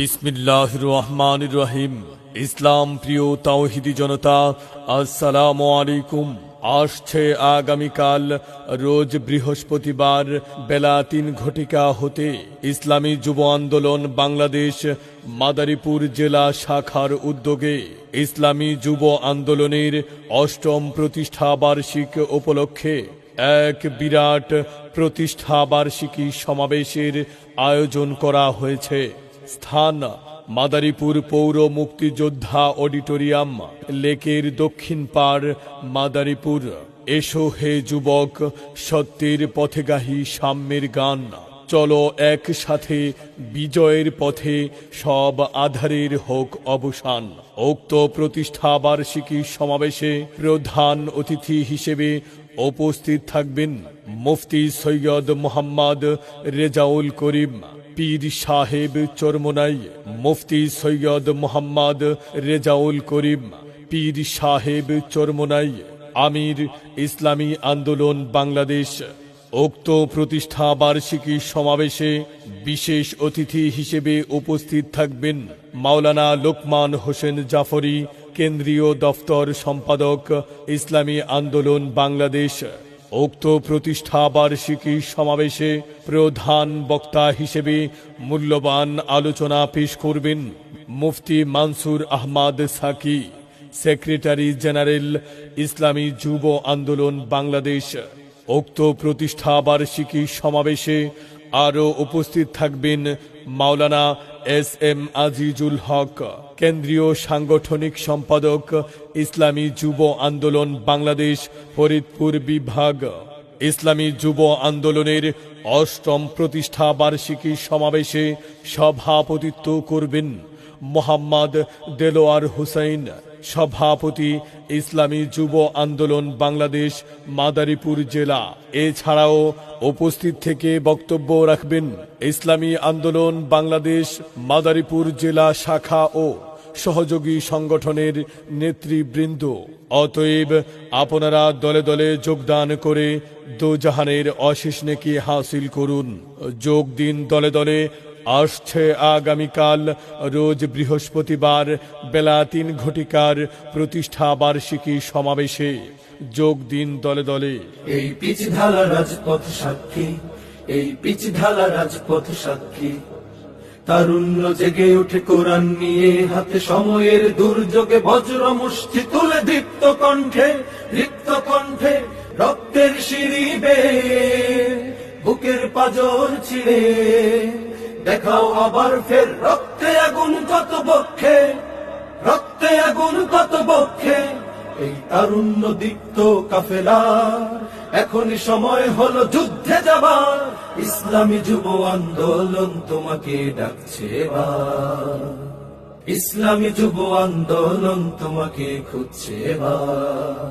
বিসমিল্লাহ রহমান রহিম। ইসলাম প্রিয় তাওহিদি জনতা আসসালামু আলাইকুম আসছে আগামীকাল, রোজ বৃহস্পতিবার, বেলা তিন ঘটিকা হতে ইসলামী যুব আন্দোলন বাংলাদেশ, মাদারীপুর জেলা শাখার উদ্যোগে ইসলামী যুব আন্দোলনের অষ্টম প্রতিষ্ঠা বার্ষিক উপলক্ষে এক বিরাট প্রতিষ্ঠা বার্ষিকী সমাবেশের আয়োজন করা হয়েছে। স্থান, মাদারীপুর পৌর মুক্তিযোদ্ধা অডিটোরিয়াম, লেকের দক্ষিণ পার মাদারীপুর। এসো হে যুবক, সত্যের পথেগাহী সাম্যের গান। চলো একসাথে বিজয়ের পথে সব আধারের হোক অবসান। উক্ত প্রতিষ্ঠা বার্ষিকী সমাবেশে প্রধান অতিথি হিসেবে উপস্থিত থাকবেন মুফতি সৈয়দ মোহাম্মদ রেজাউল করিম। পীর সাহেব চরমোনাই, মুফতি সৈয়দ মোহাম্মদ রেজাউল করিম, পীর সাহেব চরমোনাই, আমির ইসলামী আন্দোলন বাংলাদেশ, উক্ত প্রতিষ্ঠা বার্ষিকী সমাবেশে বিশেষ অতিথি হিসেবে উপস্থিত থাকবেন মাওলানা লোকমান হোসেন জাফরি, কেন্দ্রীয় দফতর সম্পাদক, ইসলামী আন্দোলন বাংলাদেশ। উক্ত প্রতিষ্ঠা বার্ষিকী সমাবেশে প্রধান বক্তা হিসেবে মূল্যবান আলোচনা পেশ করবেন মুফতি মানসুর আহমাদ সাকি, সেক্রেটারি জেনারেল, ইসলামী যুব আন্দোলন বাংলাদেশ। উক্ত প্রতিষ্ঠা বার্ষিকী সমাবেশে আরও উপস্থিত থাকবেন মাওলানা এস এম আজিজুল হক, কেন্দ্রীয় সাংগঠনিক সম্পাদক, ইসলামী যুব আন্দোলন, বাংলাদেশ ফরিদপুর বিভাগ। ইসলামী যুব আন্দোলনের অষ্টম প্রতিষ্ঠা বার্ষিকী সমাবেশে সভাপতিত্ব করবেন মোহাম্মদ দেলোয়ার হুসাইন। সভাপতি ইসলামী যুব আন্দোলন বাংলাদেশ, মাদারীপুর জেলা। এছাড়াও উপস্থিত থেকে বক্তব্য রাখবেন ইসলামী আন্দোলন বাংলাদেশ, মাদারীপুর জেলা শাখা ও সহযোগী সংগঠনের নেতৃবৃন্দ। অতএব আপনারা দলে দলে যোগদান করে দোজাহানের অশেষ নেকি হাসিল করুন। যোগ দিন দলে দলে আসছে আগামীকাল, রোজ বৃহস্পতিবার, বেলা তিন ঘটিকার প্রতিষ্ঠা বার্ষিকী সমাবেশে। যোগ দিন দলে দলে। এই পিচ ঢালা রাজপথ সাক্ষী, এই পিচ ঢালা রাজপথ সাক্ষী। তারুণ্য জেগে উঠে কোরআন নিয়ে, হাতে সময়ের দুর্যোগে বজ্র মুষ্টি তুলে দীপ্ত কণ্ঠে দীপ্ত কণ্ঠে রক্তের সিঁড়ি বেয়ে, বুকের পাজর ছিঁড়ে। দেখাও আবার ফের, রক্তে আগুন কত বক্ষে রক্তে আগুন কত বক্ষে এই তারুণ্য দীপ্ত কাফেলা এখনই সময় হলো যুদ্ধে যাবার। ইসলামী যুব আন্দোলন তোমাকে ডাকছে ইসলামী যুব আন্দোলন তোমাকে খুঁজছে এবার।